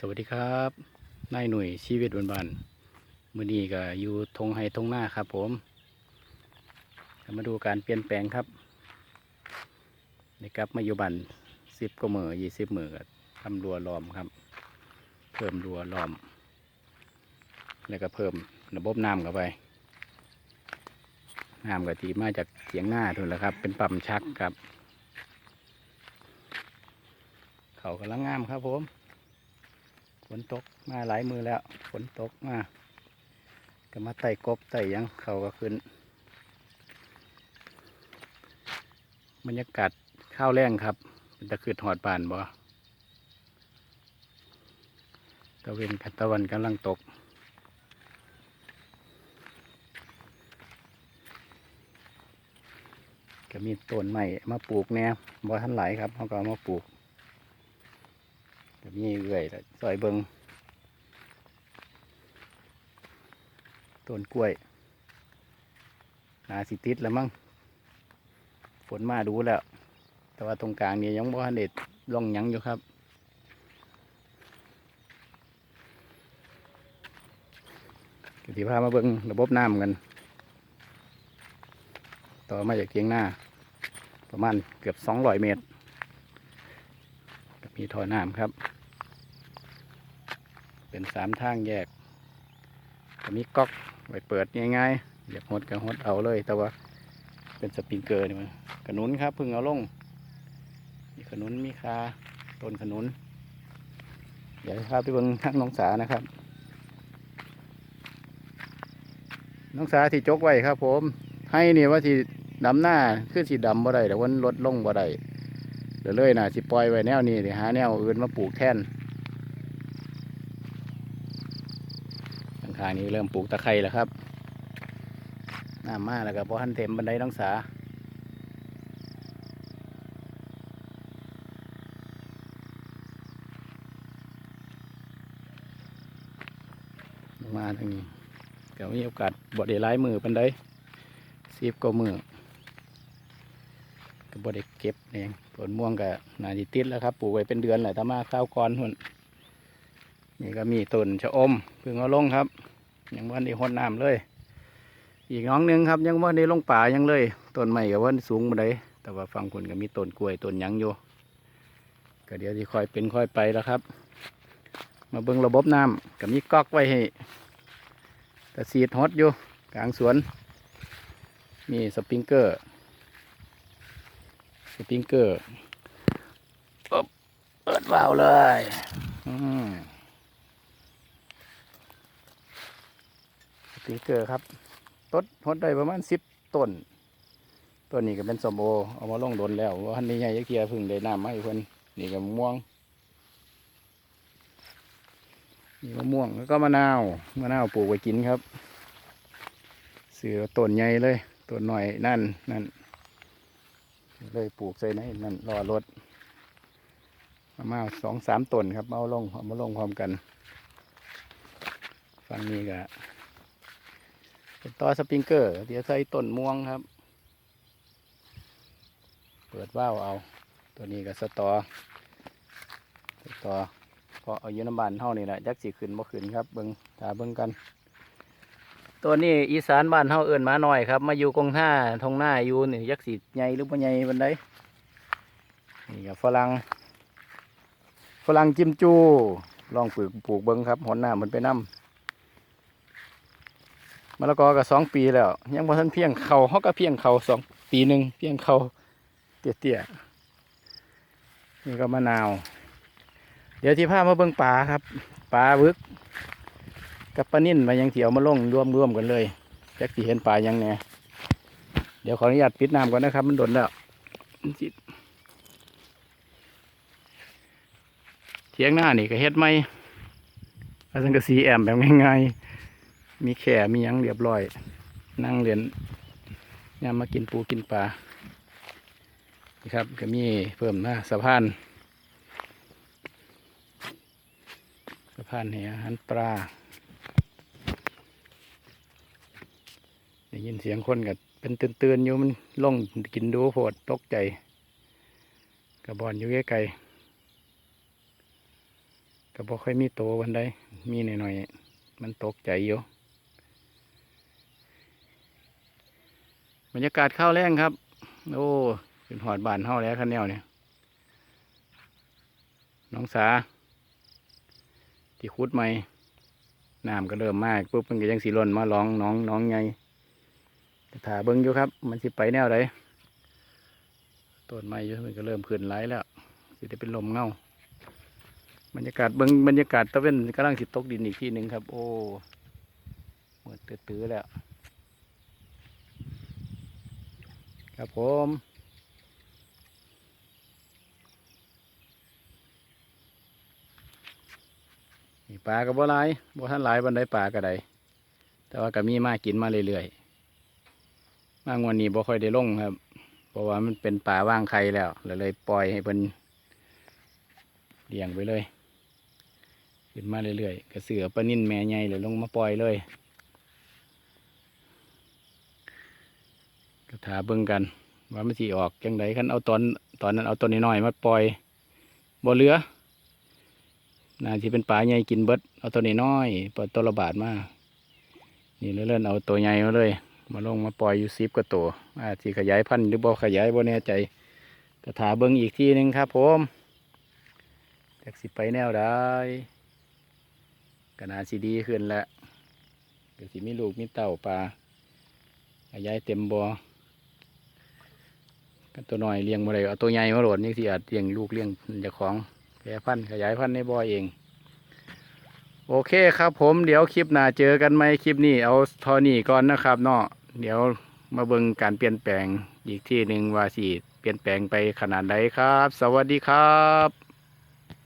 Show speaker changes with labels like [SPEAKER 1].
[SPEAKER 1] สวัสดีครับนายหน่วยชีวิตวันบันมือนี้ก็อยู่ทงไฮทงหน้าครับผม มาดูการเปลี่ยนแปลงครับนี่ครับมาอยู่บันสิบกว่ามือยี่สิบมือก็ทำรัวล้อมครับ เพิ่มรัวล้อม แล้วก็เพิ่มระบบน้ำเข้าไปน้ำก็ตีมาจากเสียงหน้าทุนแล้วครับ เป็นปั๊มชักครับ เขากำลังงามครับผม ฝนตกมาหลายมือแล้ว ฝนตกมาก็มาไต่กบไต่ยังเขาก็ขึ้นบรรยากาศข้าวแรงครับเป็นตะคืดหอดบานบ่ตะเวนกับตะวันกำลังตก ก็มีต้นใหม่มาปลูกแนวบ่ทันไหลายครับเขาก็มาปลูก ก็มีเอื่อยแล้วซอยเบิงต้นกล้วย นาสิติดแล้วมั้งฝนมาดูแล้ว แต่ว่าตรงกลางนี่ยังบ่ทันเด็ดล่องยังอยู่ครับก็ที่พามาเบิงระบบน้ำกัน ต่อมาจากเทียงหน้า ประมาณเกือบสองร้อยเมตร มีท่อน้ำครับ เป็นสามทางแยกก็มีก๊อกไว้เปิดง่ายๆอยากหดก็หดเอาเลย แต่ว่าเป็นสปริงเกอร์นี่มันขนุนครับพึ่งเอาลง มีขนุนมีคาต้นขนุนเดี๋ยวพาไปเบิ่งทางน้องสานะครับ น้องสาที่จกไว้ครับ ผม ให้นี่ว่าที่ดำหน้าคือสีดำบ่ได้แต่วันลดลงบ่ได้เดี๋ยวเลยนะสิปล่อยไว้แนวนี้เดี๋ยวหาแนวอื่นมาปลูกแทน ข้างนี้เริ่มปลูกตะไคร้แล้วครับน้ำมาแล้วก็พอหันเต็มบันไดน้องสาลงมาทางนี้ก็มีโอกาสบ่ได้หลายมือปันไดสิบก็มือก็บ่ได้เก็บเองผลม่วงก็นาจิติดแล้วครับปลูกไว้เป็นเดือนแหละถ้ามาข้าวก้อนหุ่นนี่ก็มีต้นชะอมเพิ่งเอาลงครับ ยังวันได้หดน้ำเลย อีกน้องหนึงครับ ยังวันได้ลงป่ายังเลยต้นใหม่กับวันสูงมาได้แต่ว่าฝั่งคนก็มีต้นกล้วยต้นยังอยู่ก็เดี๋ยวจะคอยเป็นคอยไปแล้วครับ มาเบิ่งระบบน้ำก็มีก๊อกไว้ให้แต่สีดฮดอยู่กลางสวน มีสปริงเกอร์ สปริงเกอร์ปึ๊บเปิดวาล์วเลย อืม ปีเกอร์ครับต้นหดได้ประมาณสิบต้นต้นนี้ก็เป็นสมโอเอามาลงดนแล้วว่าอันนี้ใหญ่ยักเกียพึ่งได้น้ำมาให้เพิ่นนี่ก็มะม่วงนี่มะม่วงแล้วก็มะนาวมะนาวปลูกไว้กินครับเสือต้นใหญ่เลยต้นหน่อยนั่นนั่นเลยปลูกใส่ในนั่นรอรถมะม่าวสองสามต้นครับเอาลงเอามาลงพร้อมกันฝั่งนี้ก็ เป็นต่อสปริงเกอร์ เดี๋ยวใส่ต้นม่วงครับ เปิดว่าวเอา ตัวนี้ก็สตอสตอพราะเอาอยุน้ำบานเท่านี่แหละจักสีขึ้นบ่ขึ้นครับเบิงตาเบิงกัน ตัวนี้อีสานบ้านเฮาเอิ้นมาหน่อยครับ มาอยู่กงท่าทงหน้าอยู่นี่ยักสีใหญ่หรือบ่ใหญ่บันไดนี่ก็ฝรั่งฝรั่งจิมจู ลองปลูกปลูกเบิงครับหอนหน้ามันไปน้ำ มะละกอก็สองปีแล้ว ยังบ่ทันเพียงเขาเขาก็เพียงเขาสองปีหนึ่งเพียงเขาเตี้ยๆนี่ก็มะนาว เดี๋ยวที่พามาเบิ่งปลาครับปลาบึก กับปลานิ่นมายังเถียวมาลงรวมรวมๆกันเลยแจ็คที่เห็นปลายังแหน่เดี๋ยวขออนุญาตปิดน้ำก่อนนะครับ มันโดนแล้วเทียงหน้านี่ก็เฮ็ดไหมอาสังกะสีแอมแบบง่ายๆ มีแข่มียังเรียบร้อย นั่งเรียนยามมากินปูกินปลาครับก็มีเพิ่มนะสะพานสะพานแหอาหารปลาได้ยินเสียงคนกับเป็นตื่นๆอยู่มันล่องกินดูโพดตกใจกระบอนอยู่ใกล้ๆก็บ่ค่อยมีโตวันใดมีหน่อยๆมันตกใจอยู่ บรรยากาศข้าวแรงครับ โอ้เป็นหอดบานเฮาแล้วคันแนวเนี่ยน้องสา ที่คุดใหม่น้ำก็เริ่มมากปุ๊บมันก็ยังสีล่นมาร้องน้องน้องไงถ่าเบิ้งอยู่ครับ มันสิไปแนวไหนต้นไม้อยู่มันก็เริ่มขึ้นไหลแล้วสิได้เป็นลมเงาบรรยากาศเบิ้งบรรยากาศตะเวนกำลังสิตกดินอีกที่หนึ่งครับ โอ้เหมดตื้อๆแล้ว ครับผมปลาก็บ่หลายบ่ทันหลายบันไดปลาก็ได้แต่ว่าก็มีมากินมาเรื่อยๆมางวันนี้บ่ค่อยได้ลงครับ เพราะว่ามันเป็นป่าว่างไข่แล้วเลยเลยปล่อยให้เพิ่นเลี้ยงไปเลย ขึ้นมาเรื่อยๆกระเสือปลานิ่นแม่ใหญ่เลยลงมาปล่อยเลย ถาเบิ่งกัน ว่ามันสิออกจังไดคันเอาตอนตอนนั้นเอาตัวน้อยๆมาปล่อยบ่เลือน่าสิเป็นปลาใหญ่กินเบิดเอาตัวน้อยๆปล่อตัวละบาทมากนี่เลื่อนๆเอาตัวใหญ่มาเลย มาลงมาปล่อยอยู่ซิบกว่าตัวอาจสิขยายพันธุ์หรือบ่ขยายบ่แน่ใจก็ถาเบิ่งอีกที่หนึ่งครับผมจากสิไปแนวได้ก็น่าสิดีขึ้นแล้วก็สิมีลูกมีเต่าปลาขยายเต็มบ่อ ตัวน้อยเลี้ยงมาเลยเอาตัวใหญ่มาโหลดนี่สิอาจเลี้ยงลูกเลี้ยงเจ้าของแพร่พันธุ์ขยายพันธุ์ในบ่อเอง โอเคครับ ผมเดี๋ยวคลิปหน้าเจอกันไหมคลิปนี้เอาทอนี่ก่อนนะครับเนาะเดี๋ยวมาเบิ่งการเปลี่ยนแปลงอีกที่หนึ่งว่าสิเปลี่ยนแปลงไปขนาดไหนครับ สวัสดีครับ